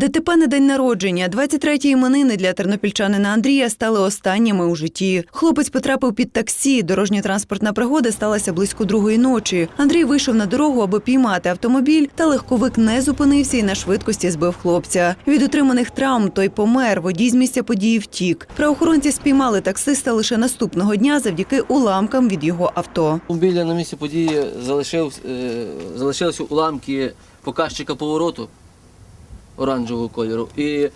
ДТП на день народження. 23-ті іменини для тернопільчанина Андрія стали останніми у житті. Хлопець потрапив під таксі. Дорожньо-транспортна пригода сталася близько другої ночі. Андрій вийшов на дорогу, аби піймати автомобіль, та легковик не зупинився і на швидкості збив хлопця. Від отриманих травм той помер. Водій з місця події втік. Правоохоронці спіймали таксиста лише наступного дня завдяки уламкам від його авто. Біля на місці події е, залишилися уламки показчика повороту оранжевого кольору і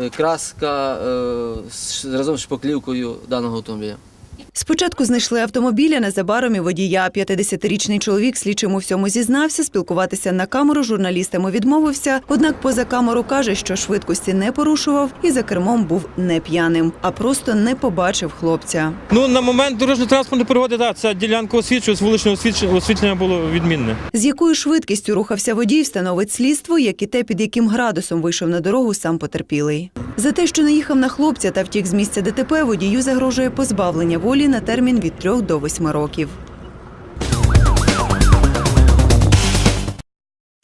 е, краска е, разом з шпаклівкою даного автомобіля. Спочатку знайшли автомобіля, незабаром і водія. 50-річний чоловік слідчим у всьому зізнався, спілкуватися на камеру журналістами відмовився. Однак поза камеру каже, що швидкості не порушував і за кермом був не п'яним, а просто не побачив хлопця. Ну, на момент дорожньо-транспортної пригоди, так, ця ділянка вуличне освітлення, освітлення було відмінне. З якою швидкістю рухався водій, встановить слідство, як і те, під яким градусом вийшов на дорогу сам потерпілий. За те, що наїхав на хлопця та втік з місця ДТП, водію загрожує позбавлення волі на термін від 3 до 8 років.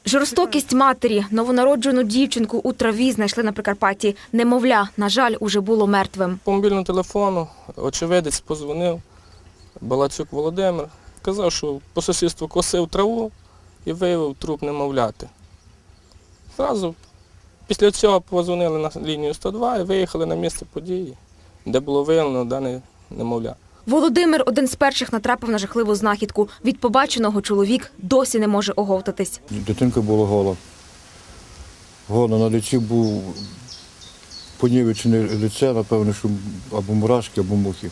Жорстокість матері новонароджену дівчинку у траві знайшли на Прикарпатті. Немовля, на жаль, уже було мертвим. По мобільному телефону очевидець позвонив, Балацюк Володимир, казав, що по сусідству косив траву і виявив труп немовляти. Зразу після цього позвонили на лінію 102 і виїхали на місце події, де було виявлено дане немовля. Володимир один з перших натрапив на жахливу знахідку. Від побаченого чоловік досі не може оговтатись. Дитинка була гола. Гола на лиці був понівечене лице, напевно, що або мурашки, або мухи.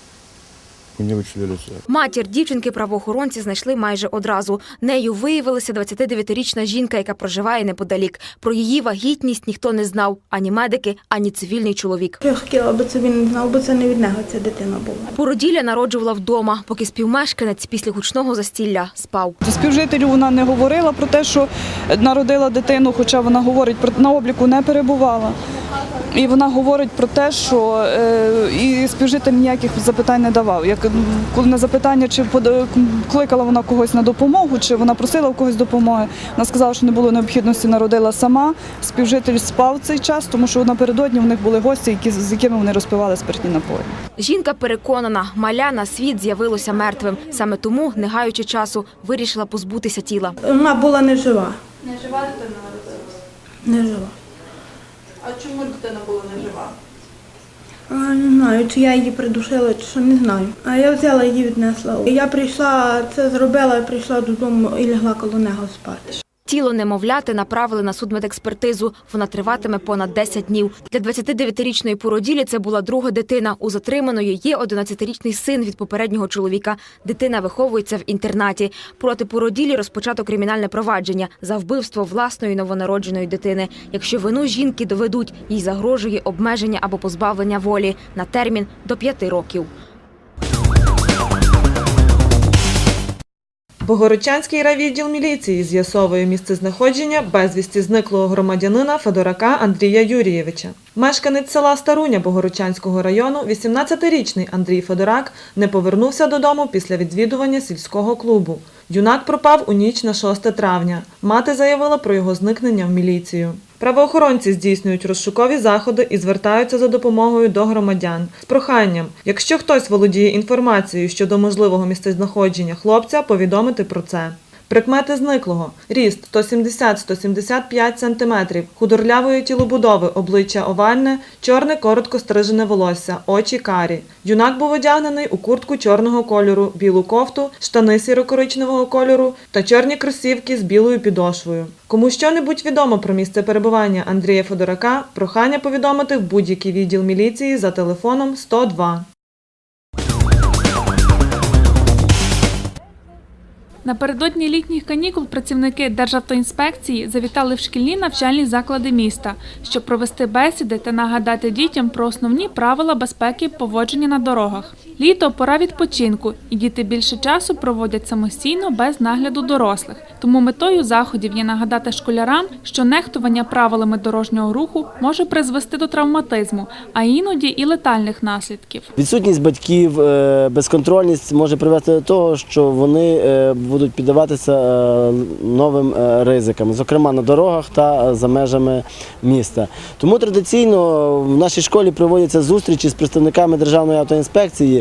Матір дівчинки правоохоронці знайшли майже одразу. Нею виявилася 29-річна жінка, яка проживає неподалік. Про її вагітність ніхто не знав ані медики, ані цивільний чоловік. Я хотіла, аби це він знав, бо це не від нього ця дитина була. Породілля народжувала вдома, поки співмешканець після гучного застілля спав. Зі співжителю вона не говорила про те, що народила дитину, хоча вона говорить про на обліку не перебувала. І вона говорить про те, що е, і співжитель ніяких запитань не давав. Як коли на запитання, чи пода- кликала вона когось на допомогу, чи вона просила у когось допомоги, вона сказала, що не було необхідності, народила сама. Співжитель спав цей час, тому що напередодні в них були гості, які з якими вони розпивали спиртні напої. Жінка переконана, маля на світ з'явилося мертвим. Саме тому, не гаючи часу, вирішила позбутися тіла. Вона була не жива. Не жива дитина народилася? Не жива. А чому дитина була не жива? А, не знаю, чи я її придушила, чи що не знаю. А я взяла її віднесла. Я прийшла, це зробила, прийшла додому і лягла коло нього спати. Тіло немовляти направили на судмедекспертизу. Вона триватиме понад 10 днів. Для 29-річної породілі це була друга дитина. У затриманої є 11-річний син від попереднього чоловіка. Дитина виховується в інтернаті. Проти породілі розпочато кримінальне провадження за вбивство власної новонародженої дитини. Якщо вину жінки доведуть, їй загрожує обмеження або позбавлення волі на термін до 5 років. Богородчанський райвідділ міліції з'ясовує місцезнаходження безвісті зниклого громадянина Федорака Андрія Юрійовича. Мешканець села Старуня Богородчанського району, 18-річний Андрій Федорак, не повернувся додому після відвідування сільського клубу. Юнак пропав у ніч на 6 травня. Мати заявила про його зникнення в міліцію. Правоохоронці здійснюють розшукові заходи і звертаються за допомогою до громадян з проханням, якщо хтось володіє інформацією щодо можливого місцезнаходження хлопця, повідомити про це. Прикмети зниклого. Ріст 170-175 см, худорлявої тілобудови, обличчя овальне, чорне коротко стрижене волосся, очі карі. Юнак був одягнений у куртку чорного кольору, білу кофту, штани сіро-коричневого кольору та чорні кросівки з білою підошвою. Кому що-небудь відомо про місце перебування Андрія Федорака, прохання повідомити в будь-який відділ міліції за телефоном 102. Напередодні літніх канікул працівники Державтоінспекції завітали в шкільні навчальні заклади міста, щоб провести бесіди та нагадати дітям про основні правила безпеки поводження на дорогах. Літо пора відпочинку, і діти більше часу проводять самостійно без нагляду дорослих. Тому метою заходів є нагадати школярам, що нехтування правилами дорожнього руху може призвести до травматизму, а іноді і летальних наслідків. Відсутність батьків, е, безконтрольність може привести до того, що вони е, будуть піддаватися е, новим ризикам, зокрема на дорогах та за межами міста. Тому традиційно в нашій школі проводяться зустрічі з представниками Державної автоінспекції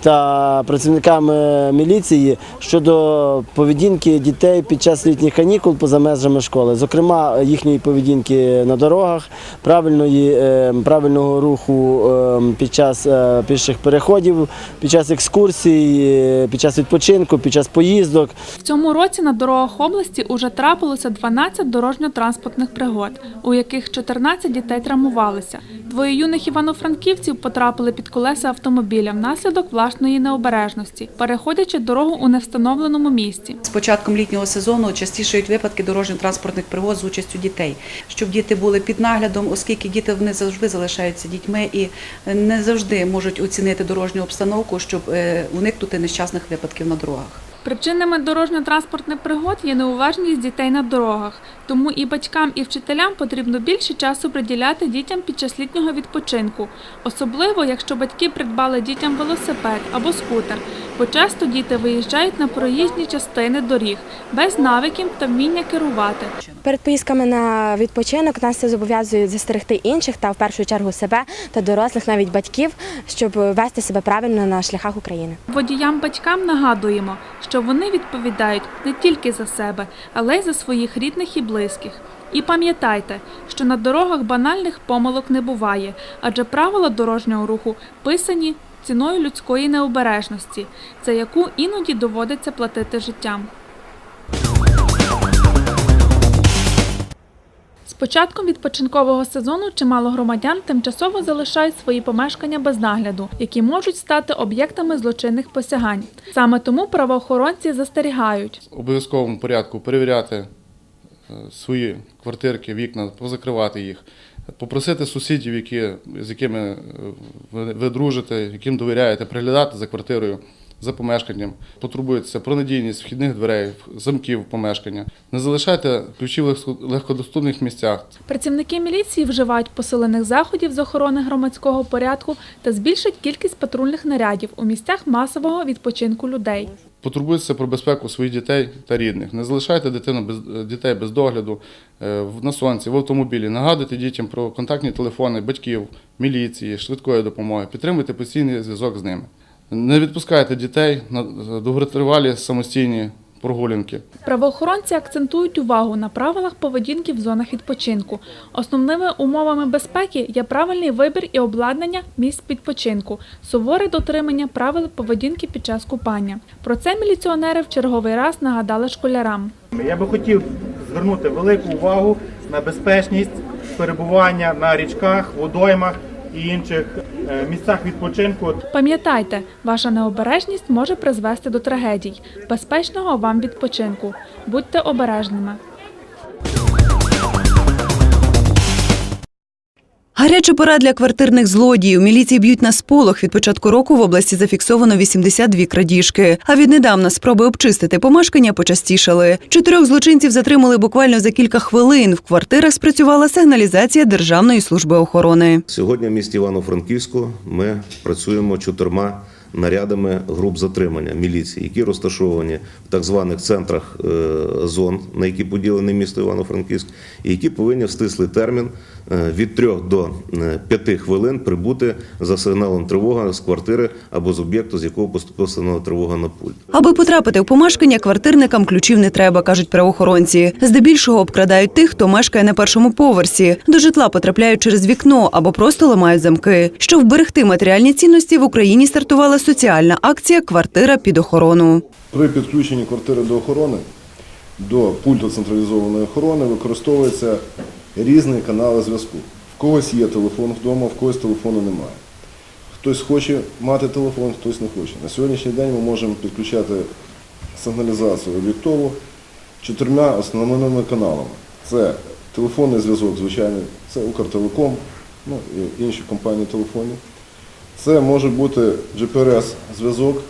та працівниками міліції щодо поведінки дітей під час літніх канікул поза межами школи, зокрема їхньої поведінки на дорогах, правильної, е, правильного руху е, під час е, піших переходів, під час екскурсій, під час відпочинку, під час поїздок. В цьому році на дорогах області уже трапилося 12 дорожньо-транспортних пригод, у яких 14 дітей травмувалися. Двоє юних івано-франківців потрапили під колеса автомобіля внаслідок власної необережності, переходячи дорогу у невстановленому місці. З початком літнього сезону частішають випадки дорожньо-транспортних пригод з участю дітей, щоб діти були під наглядом, оскільки діти вони завжди залишаються дітьми і не завжди можуть оцінити дорожню обстановку, щоб е, уникнути нещасних випадків на дорогах. Причинами дорожньо-транспортних пригод є неуважність дітей на дорогах, тому і батькам, і вчителям потрібно більше часу приділяти дітям під час літнього відпочинку, особливо якщо батьки придбали дітям велосипед або скутер, бо часто діти виїжджають на проїзні частини доріг без навиків та вміння керувати. Перед поїздками на відпочинок нас це зобов'язують застерегти інших та в першу чергу себе та дорослих, навіть батьків, щоб вести себе правильно на шляхах України. Водіям-батькам нагадуємо, що вони відповідають не тільки за себе, але й за своїх рідних і близьких. І пам'ятайте, що на дорогах банальних помилок не буває, адже правила дорожнього руху писані ціною людської необережності, за яку іноді доводиться платити життям. Початком відпочинкового сезону чимало громадян тимчасово залишають свої помешкання без нагляду, які можуть стати об'єктами злочинних посягань. Саме тому правоохоронці застерігають. обов'язковому порядку перевіряти е, свої квартирки, вікна, позакривати їх, попросити сусідів, які, з якими е, ви дружите, яким довіряєте, приглядати за квартирою, за помешканням. Потурбуйтеся про надійність вхідних дверей, замків помешкання. Не залишайте ключі в легко- легкодоступних місцях. Працівники міліції вживають посилених заходів з охорони громадського порядку та збільшать кількість патрульних нарядів у місцях масового відпочинку людей. Потурбуйтеся про безпеку своїх дітей та рідних. Не залишайте дитину без дітей без догляду е, на сонці, в автомобілі. Нагадуйте дітям про контактні телефони батьків, міліції, швидкої допомоги. Підтримуйте постійний зв'язок з ними. Не відпускайте дітей на довготривалі самостійні прогулянки. Правоохоронці акцентують увагу на правилах поведінки в зонах відпочинку. Основними умовами безпеки є правильний вибір і обладнання місць відпочинку, суворе дотримання правил поведінки під час купання. Про це міліціонери в черговий раз нагадали школярам. Я би хотів звернути велику увагу на безпечність перебування на річках, водоймах і інших е, місцях відпочинку. Пам'ятайте, ваша необережність може призвести до трагедій. Безпечного вам відпочинку. Будьте обережними. Гаряча пора для квартирних злодіїв. Міліції б'ють на сполох. Від початку року в області зафіксовано 82 крадіжки. А віднедавна спроби обчистити помешкання почастішали. Чотирьох злочинців затримали буквально за кілька хвилин. В квартирах спрацювала сигналізація Державної служби охорони. Сьогодні в місті Івано-Франківську ми працюємо чотирма нарядами груп затримання міліції, які розташовані в так званих центрах е, зон, на які поділене місто Івано-Франківськ, і які повинні в стислий термін е, від 3 до 5 хвилин прибути за сигналом тривога з квартири або з об'єкту, з якого поступила сигнал тривога на пульт. Аби потрапити в помешкання, квартирникам ключів не треба, кажуть правоохоронці. Здебільшого обкрадають тих, хто мешкає на першому поверсі. До житла потрапляють через вікно або просто ламають замки. Щоб вберегти матеріальні цінності, в Україні стартувала соціальна акція Квартира під охорону. При підключенні квартири до охорони до пульту централізованої охорони використовуються різні канали зв'язку. В когось є телефон вдома, в когось телефону немає. Хтось хоче мати телефон, хтось не хоче. На сьогоднішній день ми можемо підключати сигналізацію об'єктову чотирма основними каналами. Це телефонний зв'язок, звичайний, це Укртелеком, ну і інші компанії телефонів. Це може бути GPRS-зв'язок,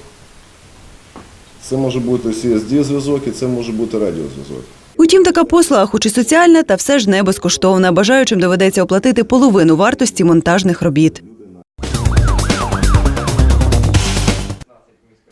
це може бути CSD-зв'язок і це може бути радіозв'язок. Утім, така послуга, хоч і соціальна, та все ж не безкоштовна. Бажаючим доведеться оплатити половину вартості монтажних робіт.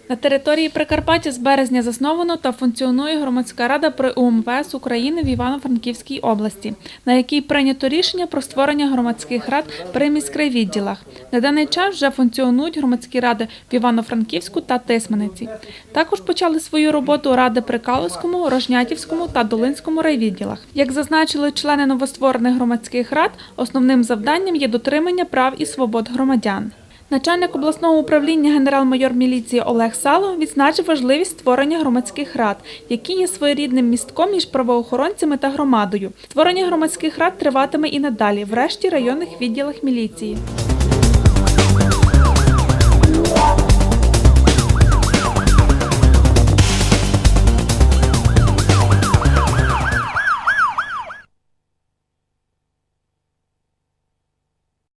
На території Прикарпаття з березня засновано та функціонує громадська рада при УМВС України в Івано-Франківській області, на якій прийнято рішення про створення громадських рад при міськрайвідділах. На даний час вже функціонують громадські ради в Івано-Франківську та Тисмениці. Також почали свою роботу ради при Калузькому, Рожнятівському та Долинському райвідділах. Як зазначили члени новостворених громадських рад, основним завданням є дотримання прав і свобод громадян. Начальник обласного управління генерал-майор міліції Олег Сало відзначив важливість створення громадських рад, які є своєрідним містком між правоохоронцями та громадою. Створення громадських рад триватиме і надалі, в решті районних відділах міліції.